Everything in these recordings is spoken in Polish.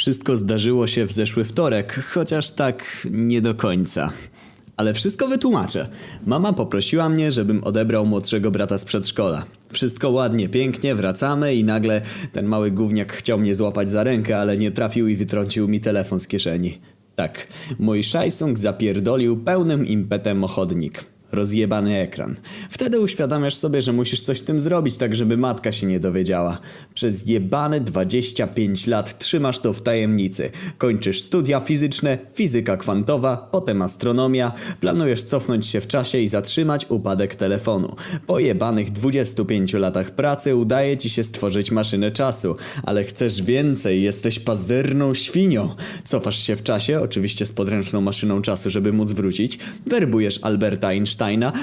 Wszystko zdarzyło się w zeszły wtorek, chociaż tak nie do końca. Ale wszystko wytłumaczę. Mama poprosiła mnie, żebym odebrał młodszego brata z przedszkola. Wszystko ładnie, pięknie, wracamy i nagle ten mały gówniak chciał mnie złapać za rękę, ale nie trafił i wytrącił mi telefon z kieszeni. Tak, mój szajsung zapierdolił pełnym impetem o chodnik. Rozjebany ekran. Wtedy uświadamiasz sobie, że musisz coś z tym zrobić, tak żeby matka się nie dowiedziała. Przez jebane 25 lat trzymasz to w tajemnicy. Kończysz studia fizyczne, fizyka kwantowa, potem astronomia. Planujesz cofnąć się w czasie i zatrzymać upadek telefonu. Po jebanych 25 latach pracy udaje ci się stworzyć maszynę czasu. Ale chcesz więcej, jesteś pazerną świnią. Cofasz się w czasie, oczywiście z podręczną maszyną czasu, żeby móc wrócić. Werbujesz Alberta Einsteina,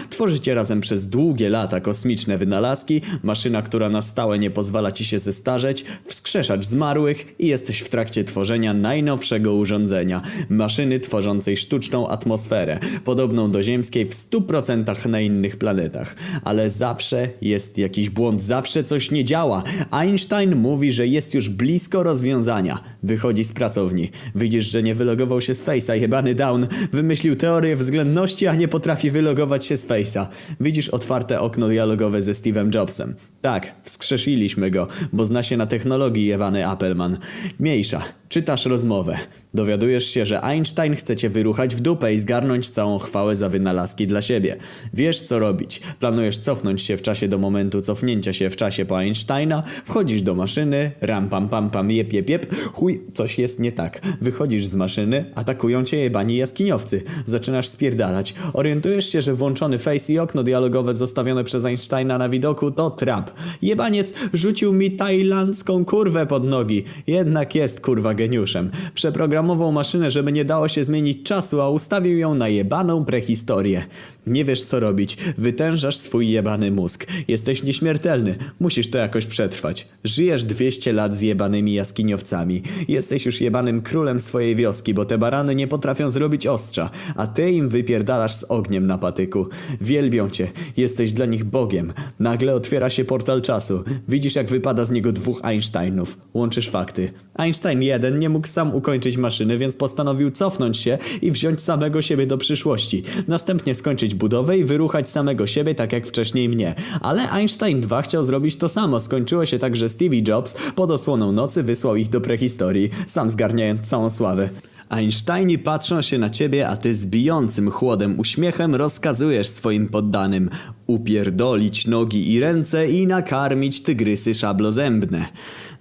tworzycie razem przez długie lata kosmiczne wynalazki, maszyna, która na stałe nie pozwala ci się zestarzeć, wskrzeszacz zmarłych i jesteś w trakcie tworzenia najnowszego urządzenia. Maszyny tworzącej sztuczną atmosferę, podobną do ziemskiej w 100% na innych planetach. Ale zawsze jest jakiś błąd, zawsze coś nie działa. Einstein mówi, że jest już blisko rozwiązania. Wychodzi z pracowni. Widzisz, że nie wylogował się z Face'a, jebany down. Wymyślił teorię względności, a nie potrafi wylogować się. Widzisz otwarte okno dialogowe ze Steve'em Jobsem. Tak, wskrzesiliśmy go, bo zna się na technologii jebany Appleman. Mniejsza, czytasz rozmowę. Dowiadujesz się, że Einstein chce cię wyruchać w dupę i zgarnąć całą chwałę za wynalazki dla siebie. Wiesz co robić. Planujesz cofnąć się w czasie do momentu cofnięcia się w czasie po Einsteina, wchodzisz do maszyny, ram pam pam pam jep jep jep, chuj, coś jest nie tak. Wychodzisz z maszyny, atakują cię jebani jaskiniowcy. Zaczynasz spierdalać. Orientujesz się, że włączony face i okno dialogowe zostawione przez Einsteina na widoku to trap. Jebaniec rzucił mi tajlandzką kurwę pod nogi. Jednak jest kurwa geniuszem. Przeprogramował maszynę, żeby nie dało się zmienić czasu, a ustawił ją na jebaną prehistorię. Nie wiesz co robić. Wytężasz swój jebany mózg. Jesteś nieśmiertelny. Musisz to jakoś przetrwać. Żyjesz 200 lat z jebanymi jaskiniowcami. Jesteś już jebanym królem swojej wioski, bo te barany nie potrafią zrobić ostrza, a ty im wypierdalasz z ogniem na patyku. Wielbią cię. Jesteś dla nich bogiem. Nagle otwiera się portal czasu. Widzisz jak wypada z niego dwóch Einsteinów. Łączysz fakty. Einstein 1 nie mógł sam ukończyć maszyny, więc postanowił cofnąć się i wziąć samego siebie do przyszłości. Następnie skończyć budowę i wyruchać samego siebie tak jak wcześniej mnie. Ale Einstein 2 chciał zrobić to samo. Skończyło się tak, że Stevie Jobs pod osłoną nocy wysłał ich do prehistorii, sam zgarniając całą sławę. Einsteini patrzą się na ciebie, a ty z bijącym chłodem uśmiechem rozkazujesz swoim poddanym upierdolić nogi i ręce i nakarmić tygrysy szablozębne.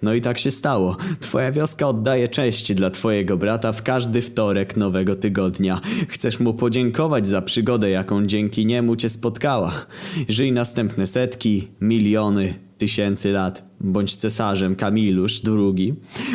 No i tak się stało. Twoja wioska oddaje cześć dla twojego brata w każdy wtorek nowego tygodnia. Chcesz mu podziękować za przygodę, jaką dzięki niemu cię spotkała. Żyj następne setki, miliony, tysięcy lat. Bądź cesarzem Kamilusz II.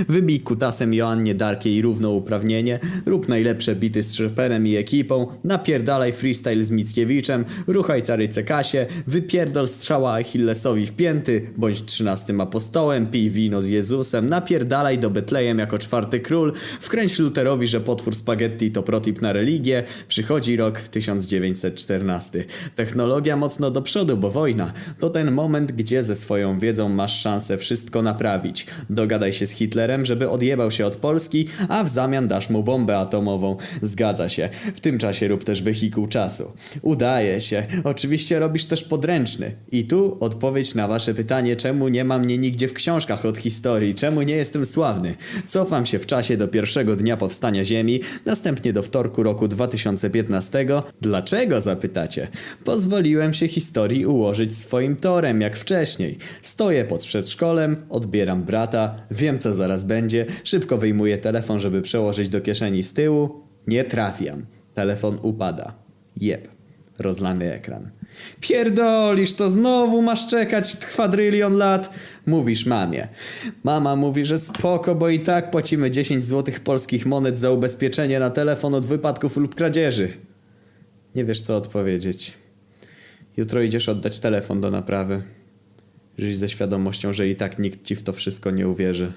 Wybij kutasem Joannie Darkiej równouprawnienie, rób najlepsze bity z Chopinem i ekipą, napierdalaj freestyle z Mickiewiczem, ruchaj caryce Kasie, wypierdol strzała Achillesowi w pięty, bądź trzynastym apostołem, pij wino z Jezusem, napierdalaj do Betlejem jako czwarty król, wkręć Luterowi, że potwór spaghetti to protip na religię, przychodzi rok 1914. Technologia mocno do przodu, bo wojna. To ten moment, gdzie ze swoją wiedzą masz szansę wszystko naprawić. Dogadaj się z Hitlerem, żeby odjebał się od Polski, a w zamian dasz mu bombę atomową. Zgadza się. W tym czasie rób też wehikuł czasu. Udaje się. Oczywiście robisz też podręczny. I tu odpowiedź na wasze pytanie, czemu nie ma mnie nigdzie w książkach od historii, czemu nie jestem sławny. Cofam się w czasie do pierwszego dnia powstania Ziemi, następnie do wtorku roku 2015. Dlaczego zapytacie? Pozwoliłem się historii ułożyć swoim torem, jak wcześniej. Stoję pod przedszkolem, odbieram brata, wiem co zaraz będzie, szybko wyjmuję telefon, żeby przełożyć do kieszeni z tyłu. Nie trafiam. Telefon upada. Jeb. Rozlany ekran. Pierdolisz, to znowu masz czekać kwadrylion lat? Mówisz mamie. Mama mówi, że spoko, bo i tak płacimy 10 złotych polskich monet za ubezpieczenie na telefon od wypadków lub kradzieży. Nie wiesz co odpowiedzieć. Jutro idziesz oddać telefon do naprawy. Żyj ze świadomością, że i tak nikt ci w to wszystko nie uwierzy.